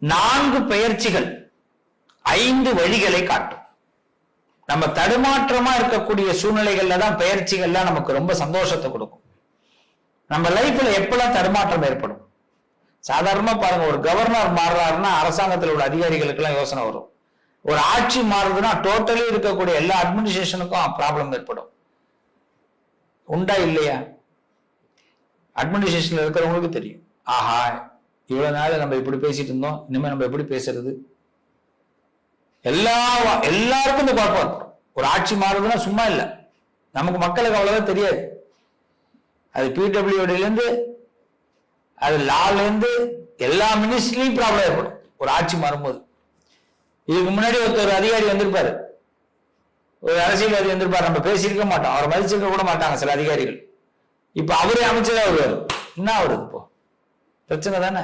நான்கு பெயர்ச்சிகள் ஐந்து வழிகளை காட்டும். நம்ம தடுமாற்றமா இருக்கக்கூடிய சூழ்நிலைகள்ல தான் பெயர்ச்சிகள்லாம் நமக்கு ரொம்ப சந்தோஷத்தை கொடுக்கும். நம்ம லைஃப்ல எப்பெல்லாம் தடுமாற்றம் ஏற்படும்? சாதாரணமா பாருங்க ஒரு கவர்னர் மாறுறாருன்னா அரசாங்கத்தில் உள்ள அதிகாரிகளுக்கு எல்லாம் யோசனை வரும். ஒரு ஆட்சி மாறுதுன்னா டோட்டலி இருக்கக்கூடிய எல்லா அட்மினிஸ்ட்ரேஷனுக்கும் ப்ராப்ளம் ஏற்படும். உண்டா இல்லையா? அட்மினிஸ்ட்ரேஷன்ல இருக்கிறவங்களுக்கு தெரியும். ஆஹா இவ்வளவு நாள் நம்ம இப்படி பேசிட்டு இருந்தோம் இனிமே நம்ம எப்படி பேசுறது? எல்லா எல்லாருக்கும் இந்த குழப்பம் ஒரு ஆட்சி மாறுதுன்னா சும்மா இல்லை. நமக்கு மக்களுக்கு அவ்வளவுதான் தெரியாது. அது பிடபிள்யூடிலேருந்து அது லாலேருந்து எல்லா மினிஸ்ட்ரிலையும் ப்ராப்ளம் ஏற்படும். ஒரு ஆட்சி மாறும்போது. இதுக்கு முன்னாடி ஒருத்தர் அதிகாரி வந்திருப்பாரு. ஒரு அரசியல்வாதி வந்திருப்பாரு. நம்ம பேசியிருக்க மாட்டோம். அவரை மதிச்சிருக்க கூட மாட்டாங்க சில அதிகாரிகள். இப்ப அவரே அமைச்சதா வருவார். என்ன வருது இப்போ? பிரச்சனை தானே?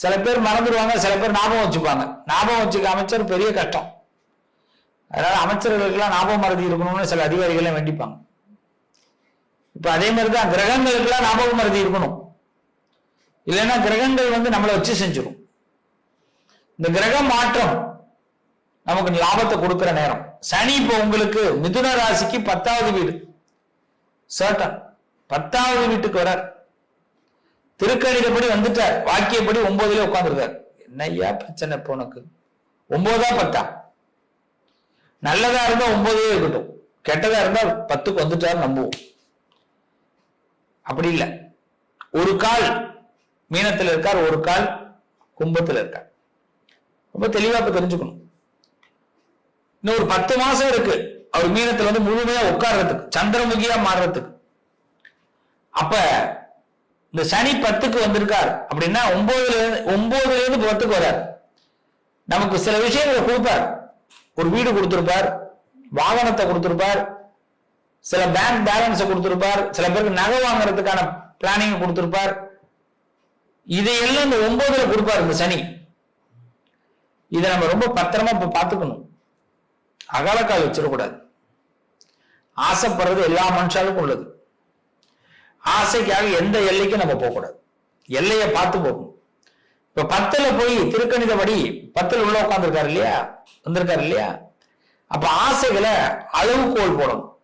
சில பேர் மறந்துடுவாங்க சில பேர் ஞாபகம் வச்சுப்பாங்க. ஞாபகம் வச்சுக்க அமைச்சர் பெரிய கஷ்டம். அதனால அமைச்சர்களுக்கெல்லாம் ஞாபகம் மறதி இருக்கணும்னு சில அதிகாரிகள்லாம் வேண்டிப்பாங்க. இப்ப அதே மாதிரி தான் கிரகங்களுக்கெல்லாம் ஞாபகம் மறதி இருக்கணும். இல்லைன்னா கிரகங்கள் வந்து நம்மளை வச்சு செஞ்சிடும் இந்த கிரக மாற்றம் நமக்கு லாபத்தை கொடுக்கிற நேரம். சனி இப்போ உங்களுக்கு மிதுன ராசிக்கு பத்தாவது வீடு. சர்டன் பத்தாவது வீட்டுக்கு வரார் திருக்கணிதப்படி வந்துட்டார். வாக்கியப்படி ஒன்பதுல உட்கார்ந்துருக்கார். என்னய்யா பிரச்சனை இப்போ உனக்கு? ஒன்பதா பத்தா? நல்லதா இருந்தா ஒன்பதே இருக்கட்டும். கெட்டதா இருந்தா பத்துக்கு வந்துட்டார் நம்புவோம். அப்படி இல்லை. ஒரு கால் மீனத்தில் இருக்கார் ஒரு கால் கும்பத்தில் இருக்கார். ரொம்ப தெளிவா இப்ப தெரிஞ்சுக்கணும். இன்னும் ஒரு பத்து மாசம் இருக்கு. அவர் மீனத்துல வந்து முழுமையா உட்கார்றதுக்கு சந்திரமுகியா மாறுறதுக்கு. அப்ப இந்த சனி பத்துக்கு வந்திருக்கார் அப்படின்னா ஒன்பதுல இருந்து ஒன்பதுல இருந்து பத்துக்கு வரார் நமக்கு சில விஷயங்களை கொடுப்பார். ஒரு வீடு கொடுத்திருப்பார் வாகனத்தை கொடுத்திருப்பார் சில பேங்க் பேலன்ஸை கொடுத்திருப்பார் சில பேருக்கு நகை வாங்குறதுக்கான பிளானிங் கொடுத்திருப்பார். இதையெல்லாம் இந்த ஒன்பதுல கொடுப்பார் இந்த சனி. இதை நம்ம ரொம்ப பத்திரமா இப்ப பார்த்துக்கணும். அகலக்கால் வச்சிடக்கூடாது. ஆசைப்படுறது எல்லா மனுஷாலுக்கும் உள்ளது. ஆசைக்காக எந்த எல்லைக்கும் நம்ம போகக்கூடாது. எல்லையை பார்த்து போகணும். இப்ப பத்துல போய் திருக்கணிதபடி பத்துல உள்ள உட்காந்துருக்காரு இல்லையா? வந்திருக்காரு இல்லையா? அப்ப ஆசைகளை அளவுகோல் போடணும்.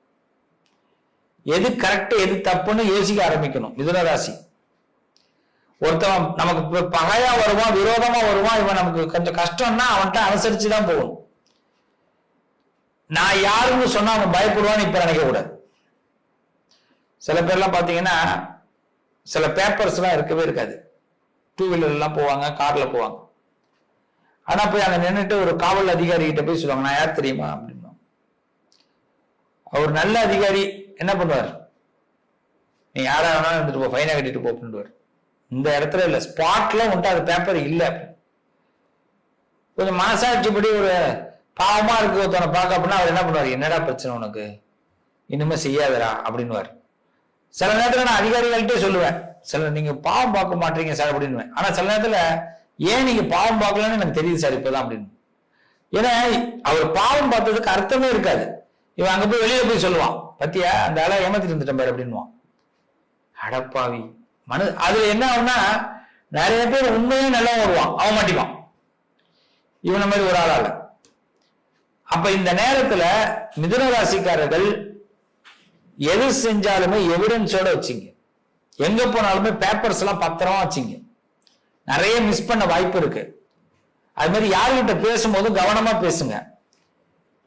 எது கரெக்ட் எது தப்புன்னு யோசிக்க ஆரம்பிக்கணும். மிதுன ராசி. ஒருத்தவன் நமக்கு பகையா வருவான் விரோதமா வருவான் இவன் நமக்கு கொஞ்சம் கஷ்டம்னா அவன்கிட்ட அனுசரிச்சு தான் போகணும். நான் யாருன்னு சொன்னா அவன் பயப்படுவான்னு இப்ப நினைக்க கூடாது சில பேர்லாம் பார்த்தீங்கன்னா சில பேப்பர்ஸ்லாம் இருக்கவே இருக்காது. டூ வீலர்லாம் போவாங்க காரில் போவாங்க. ஆனால் போய் அங்கே நின்றுட்டு ஒரு காவல் அதிகாரி கிட்ட போய் சொல்லுவாங்க நான் யார் தெரியுமா? அப்படின்னு அவர் நல்ல அதிகாரி என்ன பண்ணுவார்? நீ யாரா வேணாலும் இருந்துட்டு போ ஃபைனை கட்டிட்டு போ இந்த இடத்துல இல்லை ஸ்பாட்ல உன்ட்டு அது பேப்பர் இல்லை கொஞ்சம் மனசாட்சிப்படி ஒரு பாவமா இருக்கு ஒருத்தவனை பார்க்க அப்படின்னா அவர் என்ன பண்ணுவார்? என்னடா பிரச்சனை உனக்கு? இனிமே செய்யாதரா அப்படின்னுவார். சில நேரத்தில் நான் அதிகாரிகள்கிட்டே சொல்லுவேன். சில நீங்க பாவம் பார்க்க மாட்டீங்க சார் அப்படின்னுவேன். ஆனா சில நேரத்துல ஏன் நீங்க பாவம் பார்க்கலன்னு எனக்கு தெரியுது சார் இப்பதான் அப்படின்னு. ஏன்னா அவர் பாவம் பார்த்ததுக்கு அர்த்தமே இருக்காது. இவன் அங்க போய் வெளியில போய் சொல்லுவான். பத்தியா அந்த ஆளை ஏமாத்திட்டு இருந்துட்டேன் பாரு அப்படின்னுவான். அடப்பாவி மனு அதுல என்ன ஆகும்னா நிறைய பேர் உண்மையும் நல்லா வருவான். அவன் மாட்டிப்பான் இவன மாதிரி ஒரு ஆளால. அப்ப இந்த நேரத்துல மிதுன ராசிக்காரர்கள் எது செஞ்சாலுமே எவிடன்ஸோட வச்சுங்க. எங்க போனாலுமே பேப்பர்ஸ் எல்லாம் பத்திரமா வச்சுங்க. நிறைய மிஸ் பண்ண வாய்ப்பு இருக்கு. அது மாதிரி யாருகிட்ட பேசும்போது கவனமா பேசுங்க.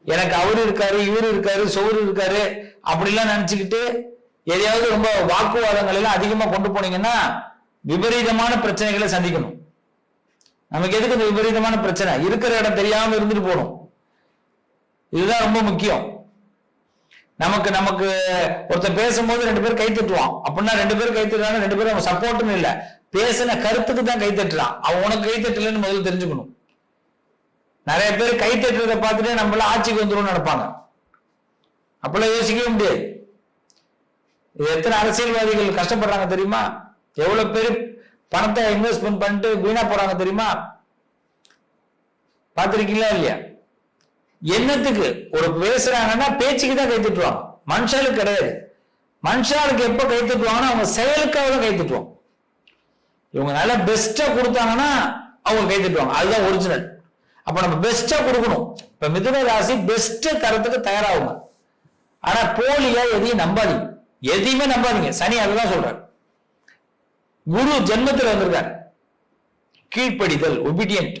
எனக்கு அவர் இருக்காரு இவர் இருக்காரு சோறு இருக்காரு அப்படிலாம் நினைச்சுக்கிட்டு எதையாவது ரொம்ப வாக்குவாதங்கள் எல்லாம் அதிகமா கொண்டு போனீங்கன்னா விபரீதமான பிரச்சனைகளை சந்திக்கணும். நமக்கு எதுக்கு இந்த விபரீதமான பிரச்சனை? இருக்கிற இடம் தெரியாம இருந்துட்டு போகணும். இதுதான் ரொம்ப முக்கியம். நமக்கு நமக்கு ஒருத்தர் பேசும்போது ரெண்டு பேரும் கை தட்டுவான். அப்படின்னா ரெண்டு பேரும் கை தட்டுறாங்க ரெண்டு பேரும் அவன் சப்போர்ட்னு இல்ல. பேசின கருத்துக்கு தான் கை தட்டுறான். அவன் உனக்கு கை தட்டலன்னு முதல்ல தெரிஞ்சுக்கணும். நிறைய பேர் கை தட்டுறதை பார்த்துட்டு நம்மள ஆட்சிக்கு வந்துடும் நடப்பாங்க அப்பெல்லாம் யோசிக்கவே முடியாது. இது எத்தனை அரசியல்வாதிகள் கஷ்டப்படுறாங்க தெரியுமா? எவ்வளவு பேர் பணத்தை இன்வெஸ்ட்மெண்ட் பண்ணிட்டு வீணா போறாங்க தெரியுமா? பார்த்திருக்கீங்களா இல்லையா? என்னத்துக்கு? ஒரு பேசுறாங்கன்னா பேச்சுக்கு தான் கை தட்டுவாங்க. மனுஷாளுக்கு கிடையாது. மனுஷாளுக்கு எப்ப கை தட்டுவாங்கன்னா அவங்க செயலுக்காக தான் கை தட்டுவாங்க. இவங்க நல்லா பெஸ்டா கொடுத்தாங்கன்னா அவங்க கை தட்டுவாங்க. அதுதான் ஒரிஜினல் அப்ப நம்ம பெஸ்டா கொடுக்கணும். இப்ப மிதுன ராசி பெஸ்ட் தரத்துக்கு தயாராகுங்க. ஆனா போலியா எதையும் நம்பாதீங்க. எதையுமே நம்பாதீங்க. சனி அதுதான் சொல்றாரு. குரு ஜென்மத்தில் வந்திருக்கார். கீழ்ப்படிதல் ஒபீடியன்ட்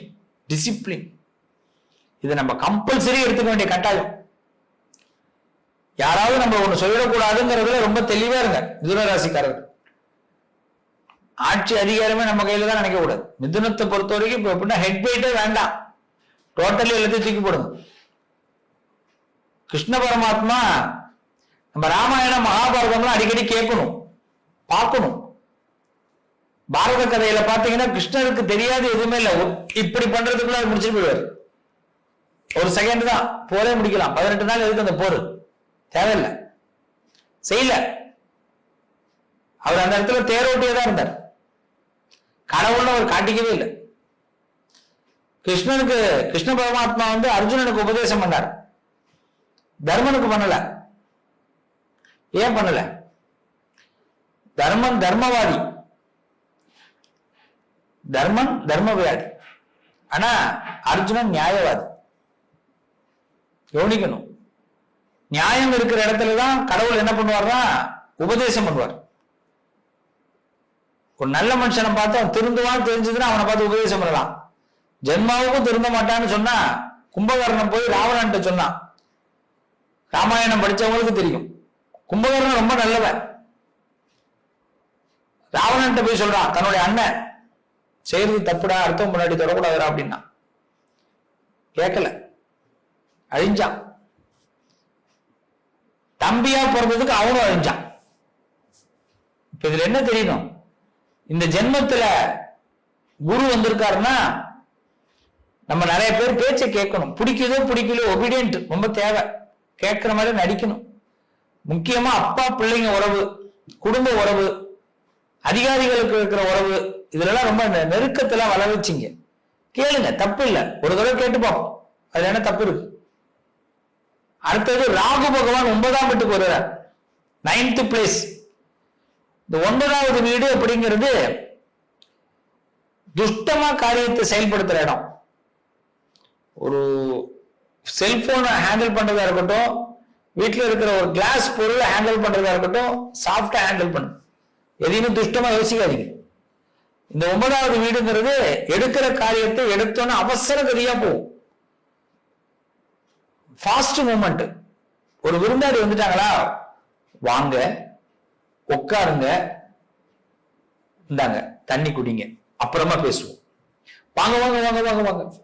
டிசிப்ளின் இதை நம்ம கம்பல்சரி எடுத்துக்க வேண்டிய கட்டாயம். யாராவது நம்ம ஒண்ணு சொல்லிடக்கூடாதுங்கிறதுல ரொம்ப தெளிவா இருங்க. மிதுன ராசிக்காரர்கள். ஆட்சி அதிகாரமே நம்ம கையில தான் நினைக்க கூடாது. மிதுனத்தை பொறுத்த வரைக்கும் இப்ப எப்படின்னா ஹெட் வெயிட்டே வேண்டாம். டோட்டலி எல்லாத்தையும் தூக்கி போடுங்க. கிருஷ்ண பரமாத்மா நம்ம ராமாயணம் மகாபாரதம்லாம் அடிக்கடி கேட்கணும். பார்க்கணும். பாரத கதையில பாத்தீங்கன்னா கிருஷ்ணருக்கு தெரியாது எதுவுமே இல்லை. இப்படி பண்றதுக்குள்ள அவர் முடிச்சுட்டு போயிடுவார். ஒரு செகண்ட் தான். போரே முடிக்கலாம். பதினெட்டு நாள் எதுக்கு அந்த போர்? தேவையில்லை. செய்யல. அவர் அந்த இடத்துல தேரோட்டியே தான் இருந்தார். கடவுள்னு அவர் காட்டிக்கவே இல்லை. கிருஷ்ணனுக்கு கிருஷ்ண பரமாத்மா வந்து அர்ஜுனனுக்கு உபதேசம் பண்ணார். தர்மனுக்கு பண்ணல. ஏன் பண்ணல? தர்மன் தர்மவாதி. தர்மன் தர்மவியாதி. ஆனா அர்ஜுனன் நியாயவாதி. கவனிக்கணும். நியாயம் இருக்கிற இடத்துல தான் கடவுள் என்ன பண்ணுவார்னா உபதேசம் பண்ணுவார். ஒரு நல்ல மனுஷனை பார்த்து அவன் திருந்துவான்னு தெரிஞ்சதுன்னா அவனை பார்த்து உபதேசம் பண்ணலாம். ஜென்மாவுக்கும் திருந்த மாட்டான்னு சொன்னா கும்பகர்ணம் போய் ராவணன்ட்ட சொன்னான். ராமாயணம் படிச்சவங்களுக்கு தெரியும். கும்பகர்ணன் ரொம்ப நல்லவன். ராவணன்ட்ட போய் சொல்றான் தன்னுடைய அண்ணன் செய்யறது தப்புடா அர்த்தம் முன்னாடி தொடக்கூடாதுடா அப்படின்னா. கேட்கல. அழிஞ்சான். தம்பியா பிறந்ததுக்கு அவனும் அழிஞ்சான். இப்ப இதுல என்ன தெரியணும் இந்த ஜென்மத்துல குரு வந்திருக்காருன்னா நம்ம நிறைய பேர் பேச்சை கேட்கணும். பிடிக்குதோ பிடிக்கலையோ ஒபீடியன்ட் ரொம்ப தேவை. கேட்கிற மாதிரி நடிக்கணும். முக்கியமா அப்பா பிள்ளைங்க உறவு குடும்ப உறவு அதிகாரிகளுக்கு இருக்கிற உறவு இதுலலாம் ரொம்ப நெ- நெருக்கத்துல வள வச்சிங்க கேளுங்க தப்பு இல்லை ஒரு தடவை கேட்டு பார்ப்போம். அதுல என்ன தப்பு இருக்கு? அடுத்தது ராகு பகவான் ஒன்பதாம் வீட்டுக்கு வருகிறார் நைன்த் பிளேஸ் இந்த ஒன்பதாவது வீடு அப்படிங்கிறது துஷ்டமா காரியத்தை செயல்படுத்துற இடம். ஒரு செல்போனை ஹேண்டில் பண்றதா இருக்கட்டும் வீட்டில் இருக்கிற ஒரு கிளாஸ் பொருளை ஹேண்டில் பண்றதா இருக்கட்டும் சாஃப்டா ஹேண்டில் பண்ணு. எதையுமே துஷ்டமா யோசிக்காதீங்க. இந்த ஒன்பதாவது வீடுங்கிறது எடுக்கிற காரியத்தை எடுத்தோன்னு அவசர கதியா போகும். ஃபாஸ்ட் மூமெண்ட் ஒரு விருந்தாடி வந்துட்டாங்களா? வாங்க உட்காருங்க. இந்தாங்க தண்ணி குடிங்க. அப்புறமா பேசுவோம். வாங்க வாங்க வாங்க வாங்க வாங்க.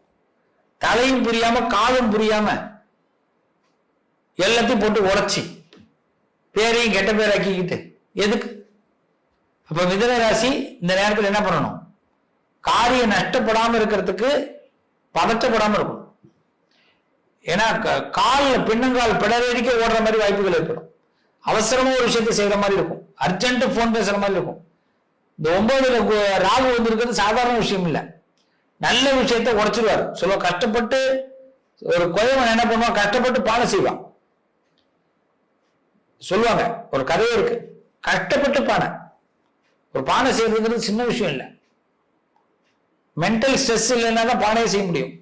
தலையும் புரியாம காலும் புரியாம எல்லாத்தையும் போட்டு உடைச்சி. பேரையும் கெட்ட பேராக்கிக்கிட்டு எதுக்கு? அப்ப மிதன ராசி இந்த நேரத்தில் என்ன பண்ணணும்? காரியம் நஷ்டப்படாம இருக்கிறதுக்கு பதட்டப்படாம இருக்கும் ஏன்னா க- பின்னங்கால் பிடரடிக்க ஓடுற மாதிரி வாய்ப்புகள் ஏற்படும். அவசரமா ஒரு விஷயத்தை செய்யற மாதிரி இருக்கும். அர்ஜென்ட் போன் பேசுற மாதிரி இருக்கும். இந்த ஒன்பதுல ராகு வந்திருக்கிறது சாதாரண விஷயம் இல்லை. நல்ல விஷயத்த உடைச்சிருவாரு சொல்ல கஷ்டப்பட்டு ஒரு குழவன் என்ன பண்ணுவான் கஷ்டப்பட்டு பானை செய்வான். சொல்லுவாங்க ஒரு கதையே இருக்கு. கஷ்டப்பட்டு பானை ஒரு பானை செய்யறதுங்கிறது சின்ன விஷயம் இல்லை. மென்டல் ஸ்ட்ரெஸ் இல்லைன்னா தான் பானையை செய்ய முடியும்.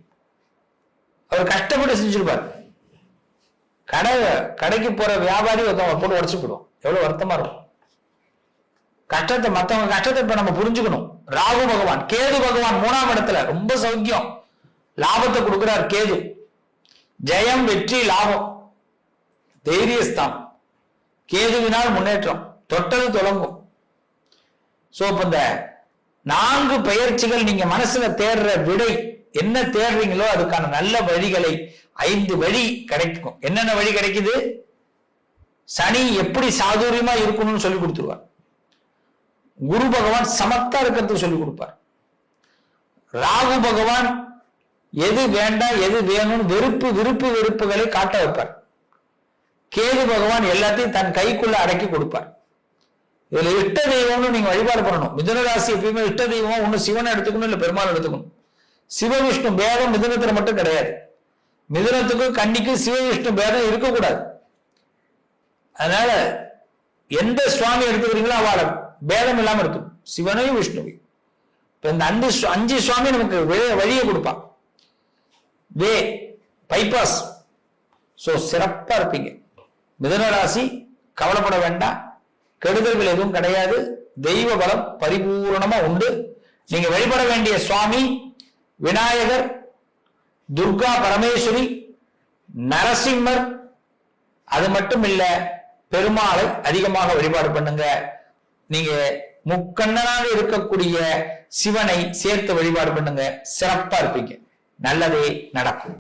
அவர் கஷ்டப்பட்டு செஞ்சிருப்பார். கடை கடைக்கு போற வியாபாரி ஒருத்தவங்க போட்டு உடச்சு போடுவோம் எவ்வளவு வருத்தமா இருக்கும். கஷ்டத்தை மத்தவங்க கஷ்டத்தை இப்ப நம்ம புரிஞ்சுக்கணும். ராகு பகவான் கேது பகவான் மூணாம் இடத்துல ரொம்ப சௌக்கியம். லாபத்தை கொடுக்கிறார் கேது. ஜெயம் வெற்றி லாபம். தைரியஸ்தான். கேதுவினால் முன்னேற்றம். தொட்டது தொடங்கும். சோ இப்ப இந்த நான்கு பயிற்சிகள் நீங்க மனசுல தேடுற விடை என்ன தேடுறீங்களோ அதுக்கான நல்ல வழிகளை ஐந்து வழி கிடைக்கும். என்னென்ன வழி கிடைக்குது? சனி எப்படி சாதுரியமா இருக்கணும்னு சொல்லி கொடுத்துருவார். குரு பகவான் சமத்தா இருக்கிறதுக்கு சொல்லி கொடுப்பார். ராகு பகவான் எது வேண்டாம் எது வேணும்னு வெறுப்பு விருப்பு வெறுப்புகளை காட்ட வைப்பார். கேது பகவான் எல்லாத்தையும் தன் கைக்குள்ள அடக்கி கொடுப்பார். இதுல இஷ்ட தெய்வம்னு நீங்க வழிபாடு பண்ணணும். மிதனராசி எப்பயுமே இஷ்ட தெய்வம் ஒண்ணு சிவனை எடுத்துக்கணும் இல்ல பெருமாள் எடுத்துக்கணும். சிவவிஷ்ணு பேதம் மிதுனத்துல மட்டும் கிடையாது. மிதுனத்துக்கும் கன்னிக்கும் சிவவிஷ்ணு பேதம் இருக்கக்கூடாது. அதனால எந்த சுவாமி எடுத்துக்கிறீங்களோ அவளை பேதம் இல்லாம இருக்கும். சிவனையும் விஷ்ணுவையும். இப்ப இந்த அஞ்சு அஞ்சு சுவாமி நமக்கு வழியை கொடுப்பான். வே பைபாஸ் ஸோ சிறப்பா இருப்பீங்க. மிதுன ராசி கவலைப்பட வேண்டாம். கெடுதல்கள் எதுவும் கிடையாது. தெய்வ பலம் பரிபூரணமா உண்டு. நீங்க வழிபட வேண்டிய சுவாமி விநாயகர் துர்கா பரமேஸ்வரி நரசிம்மர் அது மட்டும் இல்ல பெருமாளை அதிகமாக வழிபாடு பண்ணுங்க. நீங்க முக்கண்ணனாக இருக்கக்கூடிய சிவனை சேர்த்து வழிபாடு பண்ணுங்க. சிறப்பா இருப்பீங்க. நல்லதே நடக்கும்.